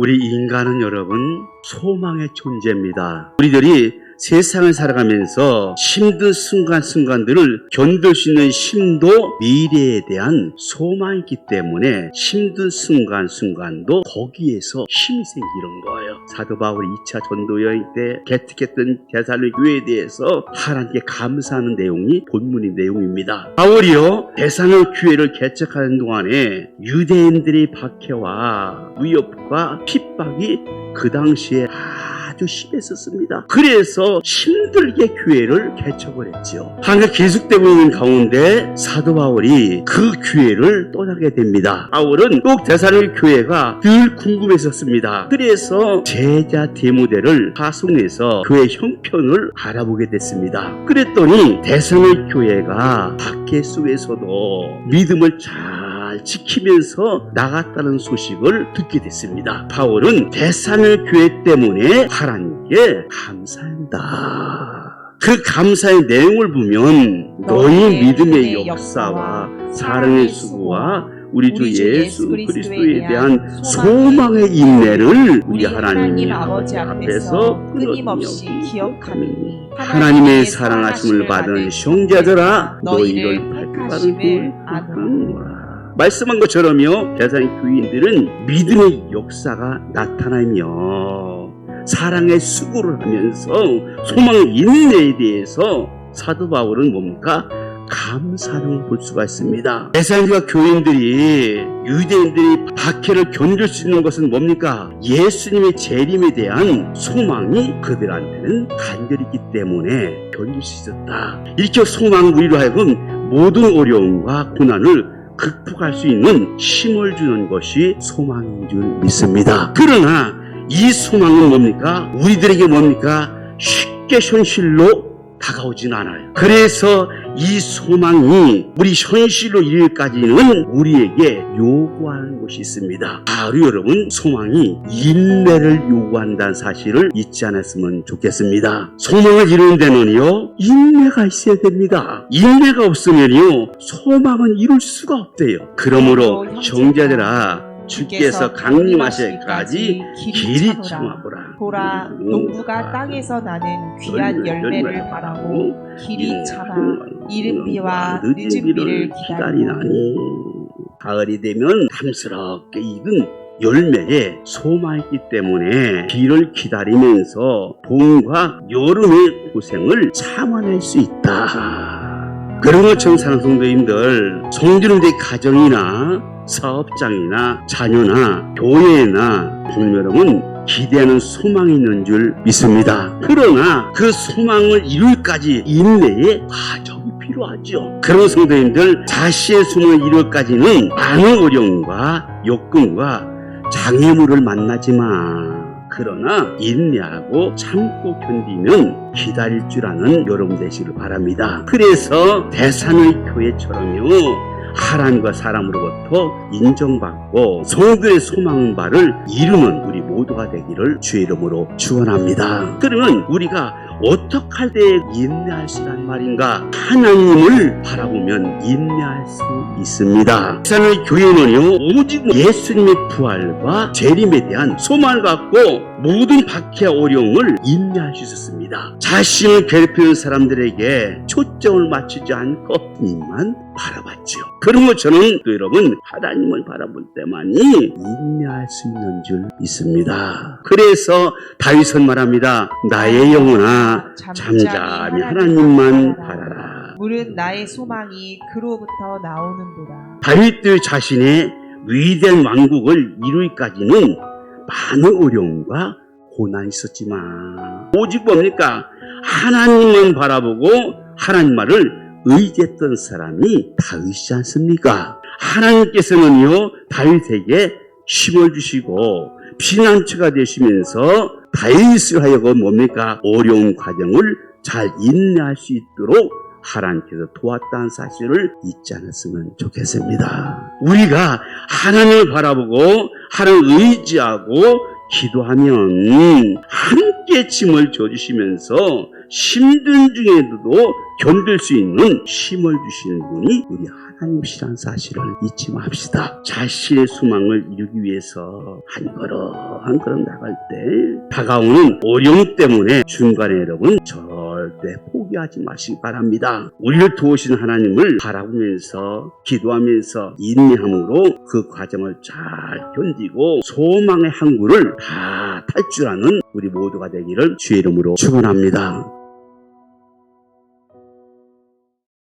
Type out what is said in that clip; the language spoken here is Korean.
우리 인간은 여러분 소망의 존재입니다. 우리들이 세상을 살아가면서 힘든 순간순간들을 견딜 수 있는 힘도 미래에 대한 소망이 있기 때문에 힘든 순간순간도 거기에서 힘이 생기는 거예요. 사도 바울이 2차 전도 여행 때 개특했던 대살로 교회에 대해서 하나님께 감사하는 내용이 본문의 내용입니다. 바울이요 대산의 교회를 개척하는 동안에 유대인들의 박해와 위협과 핍박이 그 당시에 아 주 심했었습니다. 그래서 힘들게 교회를 개척을 했지요. 한가 계속되고 있는 가운데 사도 바울이 그 교회를 떠나게 됩니다. 바울은 꼭 대사의 교회가 늘 궁금했었습니다. 그래서 제자 데모데를 파송해서 교회 형편을 알아보게 됐습니다. 그랬더니 대선의 교회가 박해 속에서도 믿음을 잘 지키면서 나갔다는 소식을 듣게 됐습니다. 바울은 대산의 교회 때문에 하나님께 감사한다. 그 감사의 내용을 보면 너희 믿음의 역사와 사랑의 수고와 우리 주 예수 그리스도에 대한 소망의 인내를 우리 하나님 아버지 앞에서 끊임없이 기억하니 하나님의 사랑하심을 받은 형제들아 너희를 택하심을 택하심을 아노라 말씀한 것처럼요 대상의 교인들은 믿음의 역사가 나타나며 사랑의 수고를 하면서 소망의 인내에 대해서 사도 바울은 뭡니까? 감사를 볼 수가 있습니다. 대상과 교인들이 유대인들이 박해를 견딜 수 있는 것은 뭡니까? 예수님의 재림에 대한 소망이 그들한테는 간절히 있기 때문에 견딜 수 있었다. 이렇게 소망 우리로 하여금 모든 어려움과 고난을 극복할 수 있는 힘을 주는 것이 소망인 줄 믿습니다. 그러나 이 소망은 뭡니까? 우리들에게 뭡니까? 쉽게 현실로 다가오진 않아요. 그래서 이 소망이 우리 현실로 이르기까지는 우리에게 요구하는 것이 있습니다. 바로 여러분 소망이 인내를 요구한다는 사실을 잊지 않았으면 좋겠습니다. 소망을 이루는 데는요 인내가 있어야 됩니다. 인내가 없으면요 소망은 이룰 수가 없대요. 그러므로 형제들아 주께서 강림하실까지 길이 참아보라. 보라 농부가 땅에서 나는 귀한 열매를 바라고 길이 참아 이른 비와 늦은 비를 기다리나니 가을이 되면 탐스럽게 익은 열매에 소망이 있기 때문에 비를 기다리면서 봄과 여름의 고생을 참아낼 수 있다. 그런 것처럼 사는 성도님들 성도님들의 가정이나 사업장이나 자녀나 교회나 주님 여러분 기대하는 소망이 있는 줄 믿습니다. 그러나 그 소망을 이룰까지 인내의 과정이 필요하죠. 그런 성도님들 자신의 소망을 이룰까지는 많은 어려움과 욕금과 장애물을 만나지만 그러나 인내하고 참고 견디면 기다릴 줄 아는 여러분 되시길 바랍니다. 그래서 대산의 교회처럼요. 하나님과 사람으로부터 인정받고 성도의 소망 바를 이루는 우리 모두가 되기를 주의 이름으로 축원합니다. 그러면 우리가 어떻게 할 때 인내할 수란 말인가? 하나님을 바라보면 인내할 수 있습니다. 세상의 교회는요 오직 예수님의 부활과 재림에 대한 소망을 갖고 모든 박해와 어려움을 인내할 수 있었습니다. 자신을 괴롭히는 사람들에게 초점을 맞추지 않고 님만 바라봤죠. 그런 것처럼 또 여러분 하나님을 바라볼 때만이 인내할 수 있는 줄 믿습니다. 그래서 다윗은 말합니다. 나의 영혼아 잠잠히 하나님만 바라라. 물은 나의 소망이 그로부터 나오는도다 다윗도 자신의 위대한 왕국을 이루기까지는 많은 어려움과 고난이 있었지만 오직 뭡니까 하나님만 바라보고 하나님 말을 의지했던 사람이 다윗이지 않습니까? 하나님께서는요 다윗에게 힘을 주시고 피난처가 되시면서 다윗을 하여금 뭡니까 어려운 과정을 잘 인내할 수 있도록 하나님께서 도왔다는 사실을 잊지 않았으면 좋겠습니다. 우리가 하나님을 바라보고 하나님을 의지하고 기도하면 함께 짐을 져주시면서 힘든 중에도 견딜 수 있는 힘을 주시는 분이 우리 하나님이시라는 사실을 잊지 맙시다. 자신의 소망을 이루기 위해서 한 걸음 한 걸음 나갈 때 다가오는 어려움 때문에 중간에 여러분 절대 포기하지 마시기 바랍니다. 우리를 도우신 하나님을 바라보면서 기도하면서 인내함으로 그 과정을 잘 견디고 소망의 항구를 다 탈출하는 우리 모두가 되기를 주의 이름으로 축원합니다.